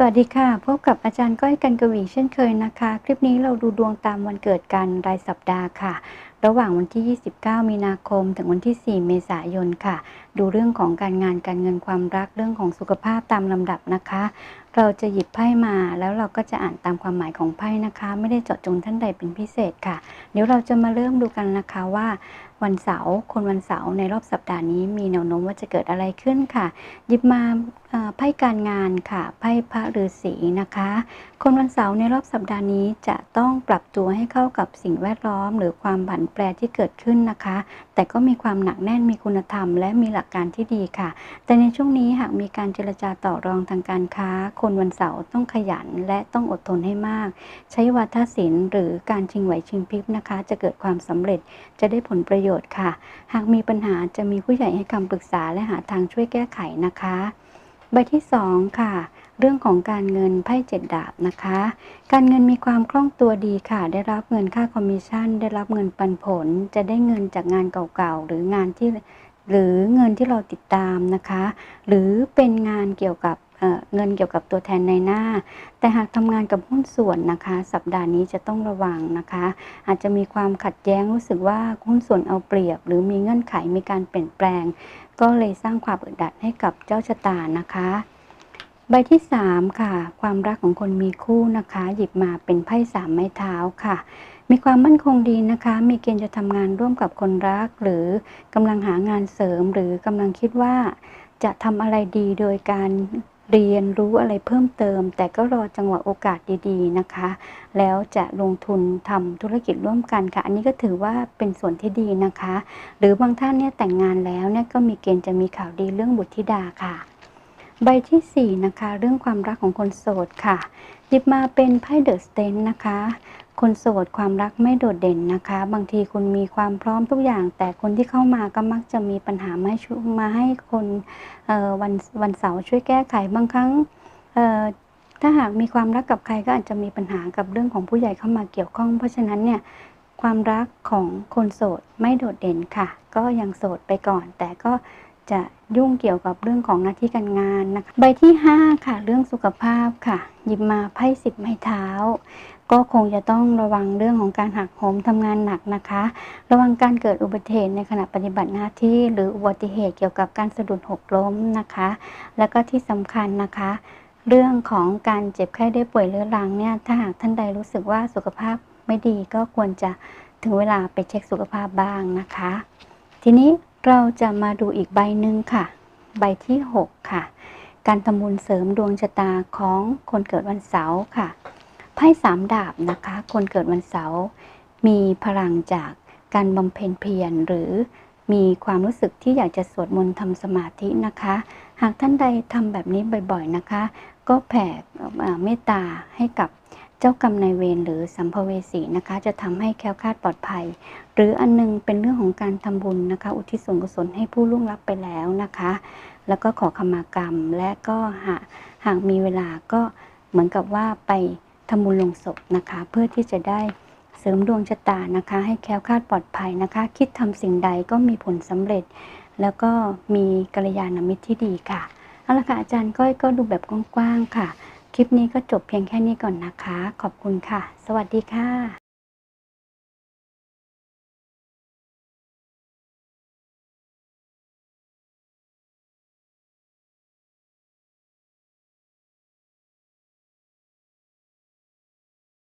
สวัสดีค่ะ พบกับอาจารย์ก้อยกันกวีเช่นเคยนะคะ คลิปนี้เราดูดวงตามวันเกิดกันรายสัปดาห์ค่ะ ระหว่างวันที่ 29 มีนาคม ถึงวันที่ 4 เมษายนค่ะ ดูเรื่องของการงานการเงินความรักเรื่องของสุขภาพตามลำดับนะคะ เราจะหยิบไพ่มาแล้วเราก็จะอ่านตามความหมายของไพ่นะคะ ไม่ได้เจาะจงท่านใดเป็นพิเศษค่ะ เดี๋ยวเราจะมาเริ่มดูกันนะคะว่า วันเสาร์คนวันเสาร์ในรอบสัปดาห์นี้มีแนวโน้มว่าจะเกิดอะไรขึ้นค่ะ หยิบมาไพ่การงานค่ะไพ่พระฤาษีนะคะ คนวันเสาร์ในรอบสัปดาห์นี้จะต้องปรับตัวให้เข้ากับสิ่งแวดล้อม หรือความผันแปรที่เกิดขึ้นนะคะ แต่ก็มีความหนักแน่นมีคุณธรรม และมีหลักการที่ดีค่ะ แต่ในช่วงนี้หากมีการเจรจาต่อรองทางการค้า คนวันเสาร์ต้องขยันและต้องอดทนให้มาก ใช้วาทศิลป์หรือการชิงไหวชิงพริบนะคะ จะเกิดความสำเร็จจะได้ผลประโยชน์ค่ะ หากมีปัญหาจะมีผู้ใหญ่ให้คำปรึกษาและหาทางช่วยแก้ไขนะคะ ใบที่ 2 ค่ะ เรื่องของการเงินไพ่เจ็ดดาบนะคะ การเงินมีความคล่องตัวดีค่ะ ได้รับเงินค่าคอมมิชชั่น ได้รับเงินปันผล จะได้เงินจากงานเก่าๆหรืองานที่หรือเงินที่เราติดตามนะคะ หรือเป็นงานเกี่ยวกับ เเงินเกี่ยวกับตัวแทนในหน้า แต่หากทำงานกับหุ้นส่วนนะคะ สัปดาห์นี้จะต้องระวังนะคะ อาจจะมีความขัดแย้งรู้สึกว่าหุ้นส่วนเอาเปรียบ หรือมีเงื่อนไขมีการเปลี่ยนแปลง ก็เลยสร้างความอึดอัดให้กับเจ้าชะตานะคะใบที่3ค่ะ ความรักของคนมีคู่นะคะ หยิบมาเป็นไพ่สามไม้เท้าค่ะ มีความมั่นคงดีนะคะ มีเกณฑ์จะทำงานร่วมกับคนรัก หรือกำลังหางานเสริม หรือกำลังคิดว่าจะทำอะไรดีโดยการ เรียนรู้อะไรเพิ่มเติม แต่ก็รอจังหวะโอกาสดีๆนะคะ แล้วจะลงทุนทำธุรกิจร่วมกันค่ะ อันนี้ก็ถือว่าเป็นส่วนที่ดีนะคะ หรือบางท่านเนี่ยแต่งงานแล้วเนี่ยก็มีเกณฑ์จะมีข่าวดีเรื่องบุตรธิดาค่ะ ใบที่ 4 นะคะ เรื่องความรักของคนโสดค่ะหยิบมาเป็นไพ่เดอะสเตนนะคะ คนโสดความรักไม่โดดเด่นนะคะ บางทีคุณมีความพร้อมทุกอย่าง แต่คนที่เข้ามาก็มักจะมีปัญหามาให้ช่วยมาให้คนวันวันเสาร์ช่วยแก้ไขบางครั้งถ้าหากมีความรักกับใครก็อาจจะมีปัญหากับเรื่องของผู้ใหญ่เข้ามาเกี่ยวข้อง เพราะฉะนั้นเนี่ยความรักของคนโสดไม่โดดเด่นค่ะ ก็ยังโสดไปก่อน แต่ก็จะยุ่งเกี่ยวกับเรื่องของหน้าที่การงานนะคะ ใบที่ 5 ค่ะ เรื่องสุขภาพค่ะ หยิบมาไพ่สิบไม้เท้า ก็คงจะต้องระวังเรื่องของการหักโหมทำงานหนักนะคะ ระวังการเกิดอุบัติเหตุในขณะปฏิบัติหน้าที่ หรืออุบัติเหตุเกี่ยวกับการสะดุดหกล้มนะคะ แล้วก็ที่สำคัญนะคะ เรื่องของการเจ็บไข้ได้ป่วยเรื้อรังเนี่ยถ้าหากท่านใดรู้สึกว่าสุขภาพไม่ดีก็ควรจะถึงเวลาไปเช็คสุขภาพบ้างนะคะ ทีนี้เราจะมาดูอีกใบหนึ่งค่ะ ใบที่ 6 ค่ะ การทำบุญเสริมดวงชะตาของคนเกิดวันเสาร์ค่ะ ไพ่สามดาบนะคะ คนเกิดวันเสาร์มีพลังจากการบำเพ็ญเพียรหรือมีความรู้สึกที่อยากจะสวดมนต์ทำสมาธินะคะ หากท่านใดทำแบบนี้บ่อยๆนะคะ ก็แผ่เมตตาให้กับเจ้ากรรมนายเวรหรือสัมภเวสีนะคะ จะทำให้แคล้วคลาดปลอดภัย หรืออันนึงเป็นเรื่องของการทำบุญนะคะ อุทิศส่วนกุศลให้ผู้ล่วงลับไปแล้วนะคะ แล้วก็ขอขมากรรมและก็หากหากมีเวลาก็เหมือนกับว่าไป ทำบุญลงศพนะคะ เพื่อที่จะได้เสริมดวงชะตานะคะ ให้แคล้วคลาดปลอดภัยนะคะ คิดทำสิ่งใดก็มีผลสำเร็จ แล้วก็มีกัลยาณมิตรที่ดีค่ะเอาละค่ะอาจารย์ก้อยก็ดูแบบกว้างๆค่ะ คลิปนี้ก็จบเพียงแค่นี้ก่อนนะคะ ขอบคุณค่ะ สวัสดีค่ะ